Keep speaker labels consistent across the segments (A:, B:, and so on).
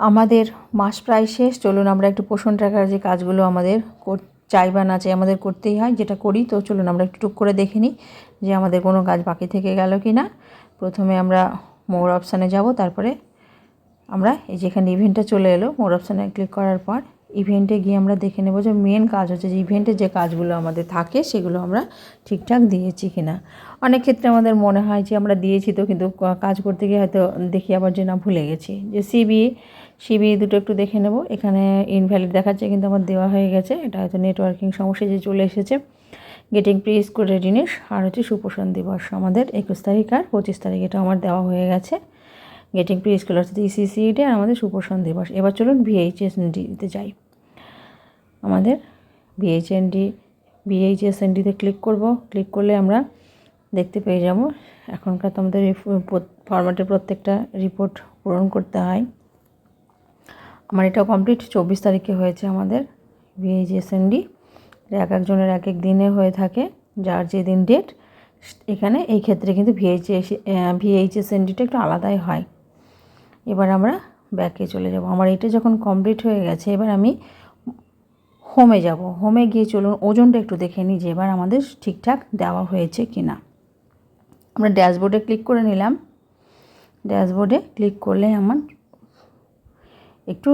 A: আমাদের মাস প্রায় শেষ। চলুন আমরা একটু পোষণ রাখার যে কাজগুলো আমাদের চাই বা না চাই আমাদের করতেই হয়, যেটা করি। তো চলুন আমরা একটু টুক করে দেখে নিই যে আমাদের কোনো কাজ বাকি থেকে গেল কি না। প্রথমে আমরা মোর অপশানে যাব, তারপরে আমরা এই যেখানে ইভেন্টটা চলে এলো মোর অপশানে ক্লিক করার পর ইভেন্টে গিয়ে আমরা দেখে নেব যে মেন কাজ হচ্ছে যে ইভেন্টে যে কাজগুলো আমাদের থাকে, সেগুলো আমরা ঠিকঠাক দিয়েছি কিনা। অনেক ক্ষেত্রে আমাদের মনে হয় যে আমরা দিয়েছি তো, কিন্তু কাজ করতে গিয়ে হয়তো দেখি আবার যে না, ভুলে গেছি। যে সিবি সিবি দুটো একটু দেখে নেব। এখানে ইনভ্যালিড দেখাচ্ছে, কিন্তু আমার দেওয়া হয়ে গেছে। এটা হয়তো নেটওয়ার্কিং সমস্যা যে চলে এসেছে। গেটিং প্রি স্কুল রেডিনেস আর হচ্ছে সুপোষণ দিবস আমাদের একুশ তারিখ আর পঁচিশ তারিখ, এটা আমার দেওয়া হয়ে গেছে। গেটিং প্রি স্কুল অর্থাৎ ইসিসিডি আর আমাদের সুপোষণ দিবস। এবার চলুন ভিএইচএসএনডিতে যাই। আমাদের ভিএইচএনডি ভিএইচএসএনডিতে ক্লিক করব। ক্লিক করলে আমরা দেখতে পেয়ে যাব। এখনকার তো আমাদের ফরম্যাটের প্রত্যেকটা রিপোর্ট পূরণ করতে হয়। আমার এটা কমপ্লিট চব্বিশ তারিখে হয়েছে আমাদের ভিএইচএসএনডি এক একজনের এক এক দিনে হয়ে থাকে, যার যে দিন ডেট এখানে এই ক্ষেত্রে কিন্তু ভিএইচএস ভিএইচএসএনডিটা একটু আলাদাই হয়। এবার আমরা ব্যাকে চলে যাব। আমার এটা যখন কমপ্লিট হয়ে গেছে, এবার আমি হোমে যাব। হোমে গিয়ে চলুন, ওজনটা একটু দেখে নিই যে এবার আমাদের ঠিকঠাক দেওয়া হয়েছে কি না আমরা ড্যাশবোর্ডে ক্লিক করে নিলাম। ড্যাশবোর্ডে ক্লিক করলে আমার একটু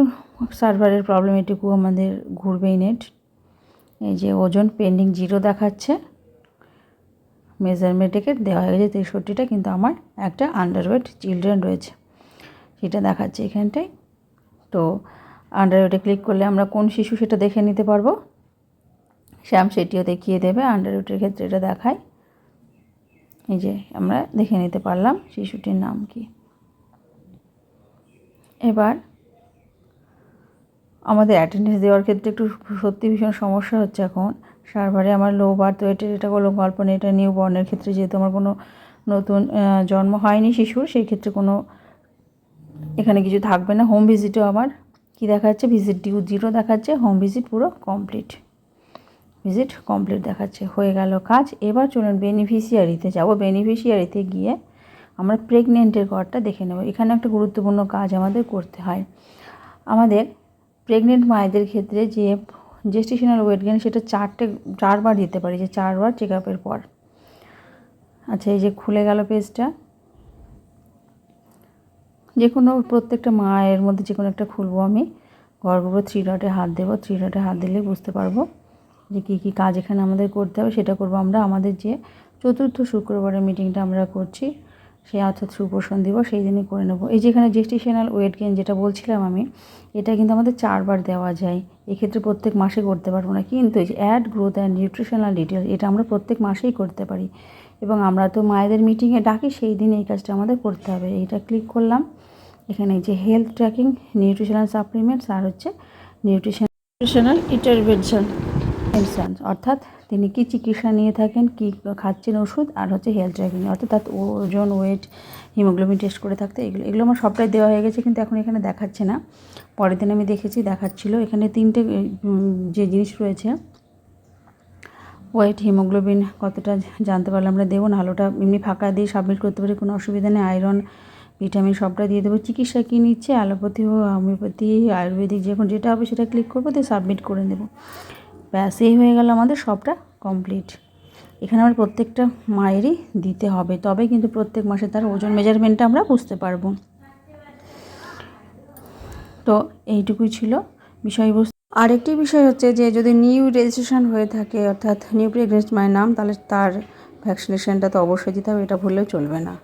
A: সার্ভারের প্রবলেম এটুকু আমাদের ঘুরবেই নেট এই যে ওজন পেন্ডিং জিরো দেখাচ্ছে। মেজারমেন্টেকে দেওয়া হয়ে গেছে তেষট্টিটা, কিন্তু আমার একটা আন্ডারওয়েট চিলড্রেন রয়েছে। সেটা দেখাচ্ছে এখানটায়। তো আন্ডারওয়েটে ক্লিক করলে আমরা কোন শিশু সেটা দেখে নিতে পারব। শ্যাম সেটিও দেখিয়ে দেবে আন্ডারওয়েটের ক্ষেত্রে এটা দেখায়। এই যে আমরা দেখে নিতে পারলাম শিশুটির নাম কি। এবার আমাদের অ্যাটেন্ডেন্স দেওয়ার ক্ষেত্রে একটু সত্যি ভীষণ সমস্যা হচ্ছে এখন। সার্ভারে আমার লো বার্থ ওয়েটের এটা কোনো গল্প নেই, এটা নিউ বর্নের ক্ষেত্রে যেহেতু আমার কোনো নতুন জন্ম হয়নি শিশুর, সেই ক্ষেত্রে কোনো এখানে কিছু থাকবে না। হোম ভিজিটও আমার কি দেখাচ্ছে? ভিজিট ডিউ জিরো দেখাচ্ছে হোম ভিজিট পুরো কমপ্লিট ভিজিট কমপ্লিট দেখাচ্ছে, হয়ে গেল কাজ। এবার চলুন বেনিফিশিয়ারিতে যাব। বেনিফিশিয়ারিতে গিয়ে আমরা প্রেগনেন্টের ঘরটা দেখে নেব। এখানে একটা গুরুত্বপূর্ণ কাজ আমাদের করতে হয়। আমাদের প্রেগনেন্ট মায়েদের ক্ষেত্রে যে জেস্টেশনাল ওয়েট গেন সেটা চারটে, চারবার দিতে পারি, যে চারবার চেক আপের পর। আচ্ছা এই যে খুলে গেল পেজটা যে কোনো প্রত্যেকটা মায়ের মধ্যে যে কোনো একটা খুলবো আমি। গর্ভপুর থ্রি ডটে হাত দেবো থ্রি ডটে হাত দিলে বুঝতে পারব যে কী কী কাজ এখানে আমাদের করতে হবে। সেটা করব আমরা। আমাদের যে চতুর্থ শুক্রবারের মিটিংটা আমরা করছি সেই অর্থাৎ সুপোষণ দিবস, সেই দিনই করে নেব। এই যেখানে জেস্টিশনাল ওয়েট গেইন যেটা বলছিলাম আমি, এটা কিন্তু আমাদের চারবার দেওয়া যায়। এক্ষেত্রে প্রত্যেক মাসে করতে পারব না। কিন্তু এই যে add growth and nutritional detail এটা আমরা প্রত্যেক মাসেই করতে পারি। এবং আমরা তো মায়েদের মিটিংয়ে ডাকি, সেই দিন এই কাজটা আমাদের করতে হবে। এইটা ক্লিক করলাম। এখানে যে হেলথ ট্র্যাকিং নিউট্রিশনাল সাপ্লিমেন্টস আর হচ্ছে নিউট্রিশন নিউট্রিশনাল ইন্টারভেনশন অর্থাৎ তিনি কি চিকিৎসা নিয়ে থাকেন, কি খাচ্ছেন ওষুধ, আর হচ্ছে হেলথ ট্র্যাকিং অর্থাৎ ওজন ওয়েট হিমোগ্লোবিন টেস্ট করে থাকতে। এগুলো এগুলো আমার সবটাই দেওয়া হয়ে গেছে, কিন্তু এখন এখানে দেখাচ্ছে না। পরের দিন আমি দেখেছি, দেখাচ্ছিল। এখানে তিনটে যে জিনিস রয়েছে ওয়েট হিমোগ্লোবিন কতটা জানতে পারলে আমরা দেবো না। আলোটা এমনি ফাঁকা দিয়ে সাবমিট করতে পারি, কোনো অসুবিধা নেই। আয়রন ভিটামিন সবটা দিয়ে দেবো। চিকিৎসা কী নিচ্ছে? অ্যালোপ্যাথি হোমিওপ্যাথি আয়ুর্বেদিক যখন যেটা হবে সেটা ক্লিক করব, দিয়ে সাবমিট করে দেবো ব্যাস, এই হয়ে গেল আমাদের সবটা কমপ্লিট এখানে আমার প্রত্যেকটা মায়েরই দিতে হবে, তবে কিন্তু প্রত্যেক মাসে তার ওজন মেজারমেন্টটা আমরা বুঝতে পারব। তো এইটুকুই ছিল বিষয়বস্তু। আরেকটি বিষয় হচ্ছে যে, যদি নিউ রেজিস্ট্রেশন হয়ে থাকে, অর্থাৎ নিউ প্রেগনেন্ট মায়ের নাম, তাহলে তার ভ্যাকসিনেশনটা তো অবশ্যই দিতে হবে, এটা ভুললেও চলবে না।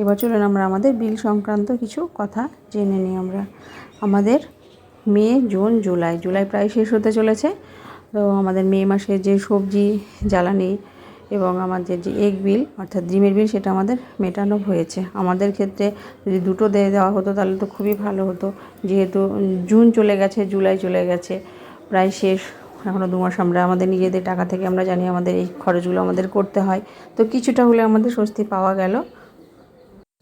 A: এবার চলুন আমরা আমাদের বিল সংক্রান্ত কিছু কথা জেনে নিই আমরা। আমাদের মে, জুন, জুলাই জুলাই প্রায় শেষ হতে চলেছে। তো আমাদের মে মাসে যে সবজি জ্বালানি এবং আমাদের যে এগ বিল অর্থাৎ ডিমের বিল সেটা আমাদের মেটানো হয়েছে। আমাদের ক্ষেত্রে যদি দুটো দিয়ে দেওয়া হতো, তাহলে তো খুবই ভালো হতো। যেহেতু জুন চলে গেছে, জুলাই চলে গেছে, প্রায় শেষ। এখনও দু মাস আমরা আমাদের নিজেদের টাকা থেকে আমরা জানি আমাদের এই খরচগুলো আমাদের করতে হয়। তো কিছুটা হলে আমাদের স্বস্তি পাওয়া গেল।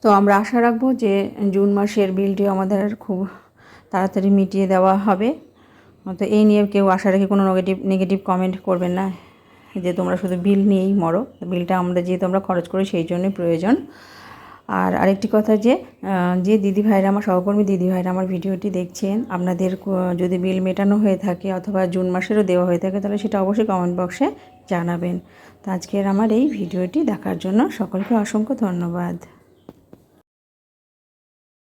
A: তো আমরা আশা রাখব যে জুন মাসের বিলটি আমাদের খুব তাড়াতাড়ি মিটিয়ে দেওয়া হবে। তো এই নিয়ে কেউ আশা রেখে কোনো নেগেটিভ নেগেটিভ কমেন্ট করবেন না যে তোমরা শুধু বিল নিয়েই মরো। বিলটা আমরা যেহেতু আমরা খরচ করি সেই জন্যই প্রয়োজন। আর আরেকটি কথা যে যে দিদি ভাইরা আমার, সহকর্মী দিদি ভাইরা আমার ভিডিওটি দেখছেন, আপনাদের যদি বিল মেটানো হয়ে থাকে অথবা জুন মাসেরও দেওয়া হয়ে থাকে, তাহলে সেটা অবশ্যই কমেন্ট বক্সে জানাবেন। তো আজকের আমার এই ভিডিওটি দেখার জন্য সকলকে অসংখ্য ধন্যবাদ।